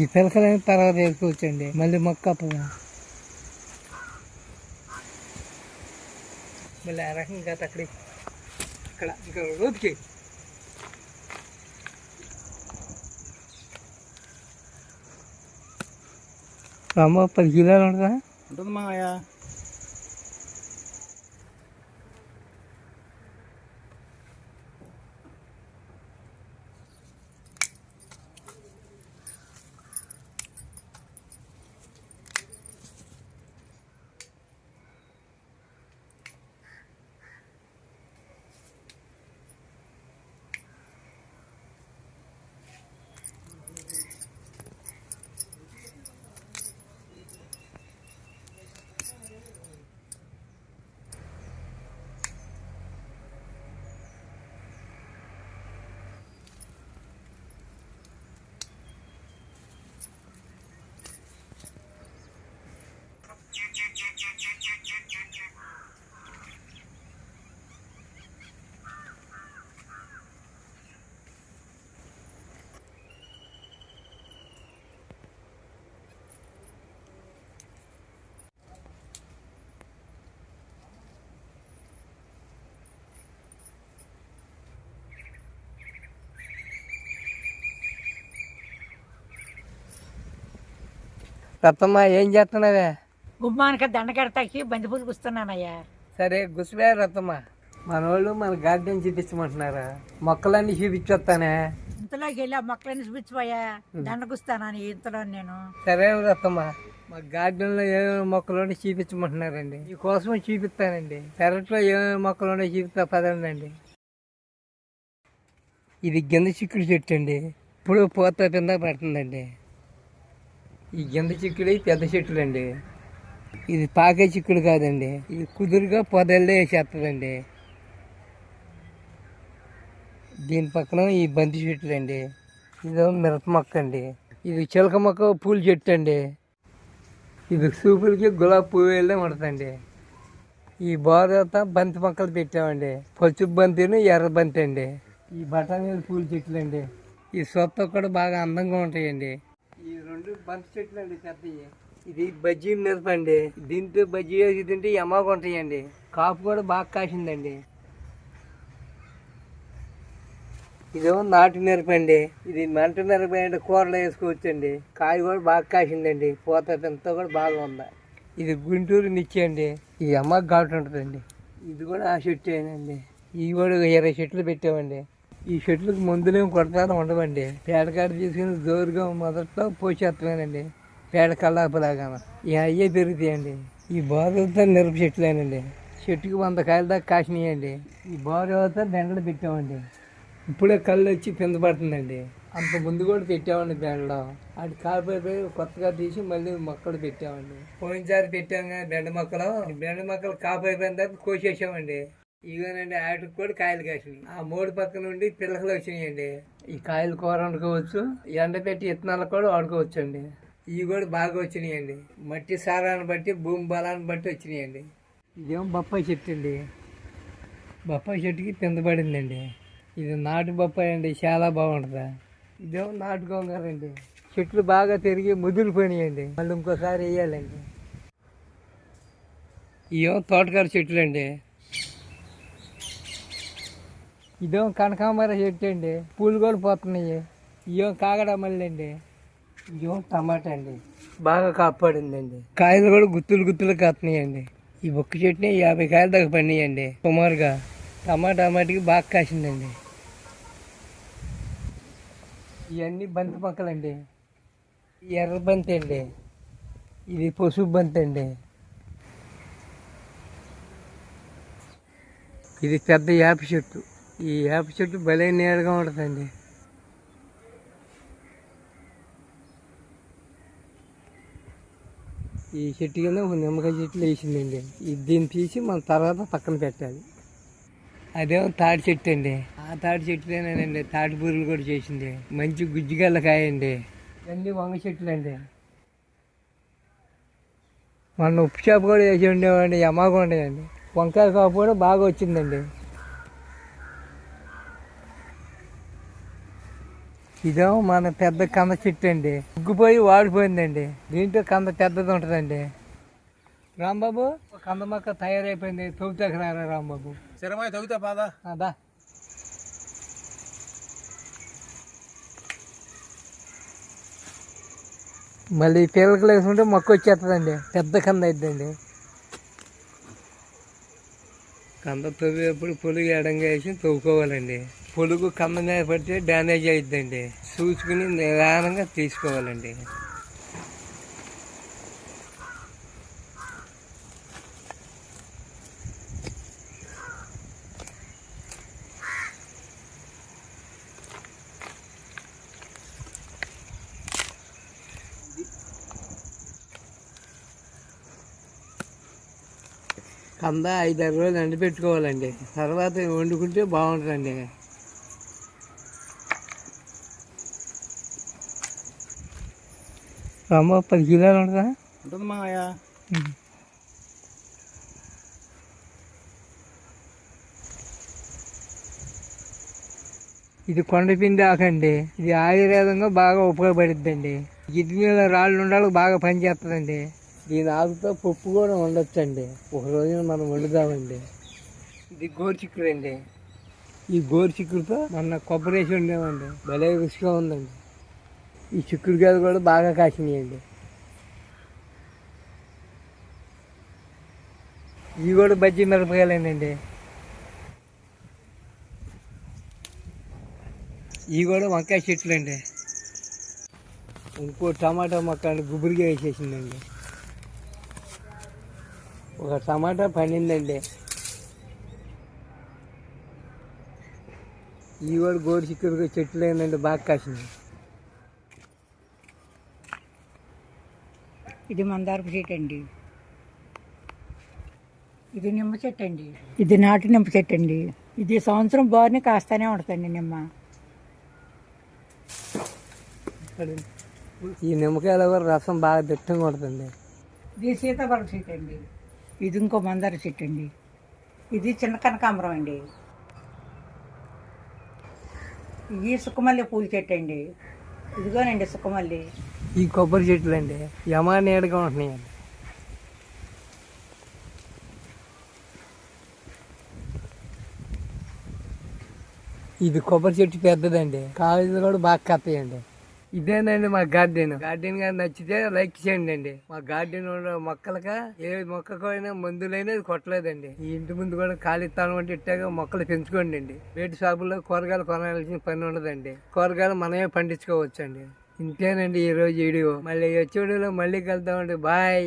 ఈ పిలకలని తర్వాత వేసుకోవచ్చండి. మళ్ళీ మొక్క మళ్ళీ ఆ రకంగా అక్కడ. ఇక్కడ ఇంకా రోజుకి అమ్మ పది కిలోలు ఉంటుందా? ఉంటుంది రత్తమ్మ ఏం చేస్తున్నావే? గుమ్మానికి దండ కడతాకి బంతిపూలు కూస్తున్నానయ్యా సరే గుసివే రత్తమ్మ మన వాళ్ళు మన గార్డెన్ చూపించమంటున్నారా? మొక్కలన్నీ చూపించొస్తానే? ఇంతలోకి వెళ్ళి ఆ మొక్కలన్నీ చూపించిపోయా దండ కూస్తానని ఇంతలో నేను. సరే రత్తమ్మ మా గార్డెన్లో ఏమేమి మొక్కలు చూపించమంటున్నారండి. మీకోసం చూపిస్తానండి. పెరట్లో ఏమేమి మొక్కలు చూపిస్తా పదండి ఇది గింద చిక్కుడు చెట్టు అండి. ఇప్పుడు పూత కింద పడుతుందండి. ఈ గింద చిక్కుడు పెద్ద చెట్లు అండి ఇది పాకే చిక్కుడు కాదండి. ఇది కుదురుగా పొదల్లో వేసేస్తుందండి దీని పక్కన ఈ బంతి చెట్లు అండి ఇది మిరప మొక్క అండి. ఇది చిలక మొక్క పూల చెట్టు అండి. ఇది సూపులకి గులాబీ పువ్వు వెళ్ళే ఉంటుందండి ఈ బోధత బంతి మొక్కలు పెట్టామండి. పసుపు బంతిని ఎర్ర బంతి అండి. ఈ బఠానీలు పూల చెట్లు అండి ఈ సొత్త కూడా బాగా అందంగా ఉంటాయండి. ఈ బంతి చెట్లు అండి పెద్దవి ఇది బజ్జీ మిరప అండి దీంతో బజ్జీ వేసి తింటే ఎమ్మగా ఉంటాయండి కాపు కూడా బాగా కాసిందండి. ఇదేమో నాటు మిరప అండి ఇది మంట మిరప అంటే కూరలో వేసుకోవచ్చండి. కాయ కూడా బాగా కాసిందండి. పూత అంతా కూడా బాగా ఉంది. ఇది గుంటూరు నిచ్చేయండి అండి. ఇది అమ్మ ఘాటు ఉంటుందండి. ఇది కూడా ఆ చెట్టు అండి. ఇవి కూడా ఇరవై చెట్లు పెట్టామండి. ఈ చెట్లకు మందులేం కొడతానే ఉండవండి. పేడకాడ తీసుకుని జోరుగా మొదట్లో పోసేస్తానండి పేడ కల్లాపలాగా ఈ అయ్యే పెరుగుతాయండి. ఈ బాధలతో మిరప చెట్లేనండి చెట్టుకి వంద కాయల దాకా కాసినాయండి. ఈ బాధలతో బెండలు పెట్టామండి. ఇప్పుడే కళ్ళు వచ్చి పింద పడుతుందండి. అంత ముందు కూడా పెట్టామండి బెండలో. అటు కాలిపోయి కొత్తగా తీసి మళ్ళీ మొక్కలు పెట్టామండి. పోయినసారి పెట్టాం కానీ బెండ మొక్కలు. ఈ బెండ మొక్కలు కాపైపోయిన తర్వాత కోసేసామండి. ఇవేనండి ఆటికి కూడా కాయలు కాసినాయి. ఆ మూడు పక్క నుండి పిల్లకలు వచ్చినాయండి ఈ కాయలు కూర వండుకోవచ్చు ఎండ పెట్టి విత్తనాలు కూడా వాడుకోవచ్చు అండి ఇవి కూడా బాగా వచ్చినాయండి. మట్టి సారాన్ని బట్టి భూమి బలాన్ని బట్టి వచ్చినాయండి. ఇదేమో బొప్పాయి చెట్టు అండి. బొప్పాయి చెట్టుకి కింద పడిందండి. ఇది నాటు బొప్పాయి అండి చాలా బాగుంటుంది. ఇదేమో నాటు గోంగూర అండి. చెట్లు బాగా తిరిగి ముదిరిపోయినాయండి. మళ్ళీ ఇంకోసారి వేయాలండి. ఇవేమో తోటకూర చెట్లు అండి. ఇదేమో కనకాంబర చెట్టు అండి. పూలు కూడా పోతున్నాయి ఇవేమో కాగడ మళ్ళీ అండి. ఇదేమో టమాటా అండి. బాగా కాపాడిందండి. కాయలు కూడా గుత్తులు గుత్తులు కాస్తున్నాయండి. ఈ ఒక్క చెట్టుని యాభై కాయలు దాకా పండియండి. సుమారుగా టమాటా టమాటికి బాగా కాసిందండి. ఇవన్నీ బంతి మొక్కలండి. ఎర్ర బంతి అండి. ఇది పసుపు బంతి అండి. ఇది పెద్ద వేప చెట్టు. ఈ వేప చెట్టు భలే నీడగా ఉంటుందండి. ఈ చెట్టు కింద ఒక నిమ్మకాయ చెట్లు వేసిందండి ఇది దీన్ని తీసి మన తర్వాత పక్కన పెట్టాలి. అదేమో తాటి చెట్టు అండి. ఆ తాటి చెట్టులేనండి తాటి బూరులు కూడా చేసింది. మంచి గుజ్జిగల్ల కాయ అండి ఇవన్నీ వంగ చెట్లు అండి మొన్న ఉప్పు చేప కూడా వేసి ఉండేవాడి యమాగా ఉండేదండి. వంకాయ కాపు కూడా బాగా వచ్చిందండి. ఇదేమో మన పెద్ద కంద చెట్టు అండి ఉగ్గిపోయి వాడిపోయిందండి. దీంట్లో కంద పెద్దది ఉంటుందండి. రాంబాబు కంద మొక్క తయారైపోయింది. తవ్వుతాక రారా రాంబాబు. స్థిరమై తగ్గుతా పాదా. అదా మళ్ళీ పిల్లకలు వేసుకుంటే మొక్క వచ్చేస్తుందండి. పెద్ద కంద అయిద్దండి. కంద తవ్వేప్పుడు పొలుగు ఎడంగా వేసి తవ్వుకోవాలండి. పొలుగు కమ్మ మీద పడితే డ్యామేజ్ అవుతుందండి చూసుకుని నిదానంగా తీసుకోవాలండి. కంద ఐదారు రోజులు ఎండబెట్టుకోవాలండి. తర్వాత వండుకుంటే బాగుంటుందండి. రమ్మ పది కిలోలు ఉంటుందా? ఉంటుంది మాయా ఇది కొండపిండి ఆకండి ఇది ఆయుర్వేదంగా బాగా ఉపయోగపడుద్దండి. కిడ్నీలో రాళ్ళు ఉండాలి బాగా పనిచేస్తుందండి. దీని ఆకుతో పప్పు కూడా వండొచ్చండి. ఒక రోజు మనం వండుదామండి. ఇది గోరుచిక్కుడు అండి ఈ గోరుచిక్కుడుతో మొన్న కొబ్బరి వేసి ఉండేవండి భలే రుచిగా ఉందండి. ఈ చిక్కుడుకాయలు కూడా బాగా కాసినాయండి. ఇవి కూడా బజ్జీ మిరపకాయలేనండి. ఇవి కూడా వంకాయ చెట్లు అండి ఇంకో టమాటా మొక్క గుబురిగా వేసేసిందండి. ఒక టమాటా పండిందండి. ఇవి కూడా గోరు చిక్కుడు చెట్లు ఏంటంటే బాగా కాసింది ఇది మందారపు చెట్టు అండి. ఇది నిమ్మ చెట్టు అండి. ఇది నాటు నిమ్మ చెట్టు అండి. ఇది సంవత్సరం బారిని కాస్తానే ఉంటుందండి నిమ్మ. ఈ నిమ్మకాయల కూడా రసం బాగా దిట్టంగా ఉంటుందండి. ఇది సీతాఫలం చెట్టు అండి. ఇది ఇంకో మందార చెట్టు అండి. ఇది చిన్న కనకాంబరం అండి. ఇది సుక్కమల్లి పూల చెట్టు అండి. ఇదిగోనండి సుఖమల్లి ఈ కొబ్బరి చెట్లు అండి యమా నీడగా ఉంటున్నాయండి. ఇది కొబ్బరి చెట్టు పెద్దదండి. కాలేజీలో కూడా బాగా కత్తాయండి. ఇదేనండి మా గార్డెన్. గార్డెన్ గారు నచ్చితే లైక్ చేయండి అండి. మా గార్డెన్ మొక్కలక ఏ మొక్కకైనా మందులైనా కొట్టలేదండి. ఈ ఇంటి ముందు కూడా ఖాళీ స్థానం అంటే ఇట్టాగా మొక్కలు పెంచుకోండి అండి. వేటి షాపుల్లో కూరగాయలు కొనాల్సిన పని ఉండదండి. కూరగాయలు మనమే పండించుకోవచ్చండి. ఇంతేనండి ఈ రోజు వీడియో. మళ్ళీ వచ్చే వీడియోలో మళ్ళీ కలుద్దామండి. బాయ్.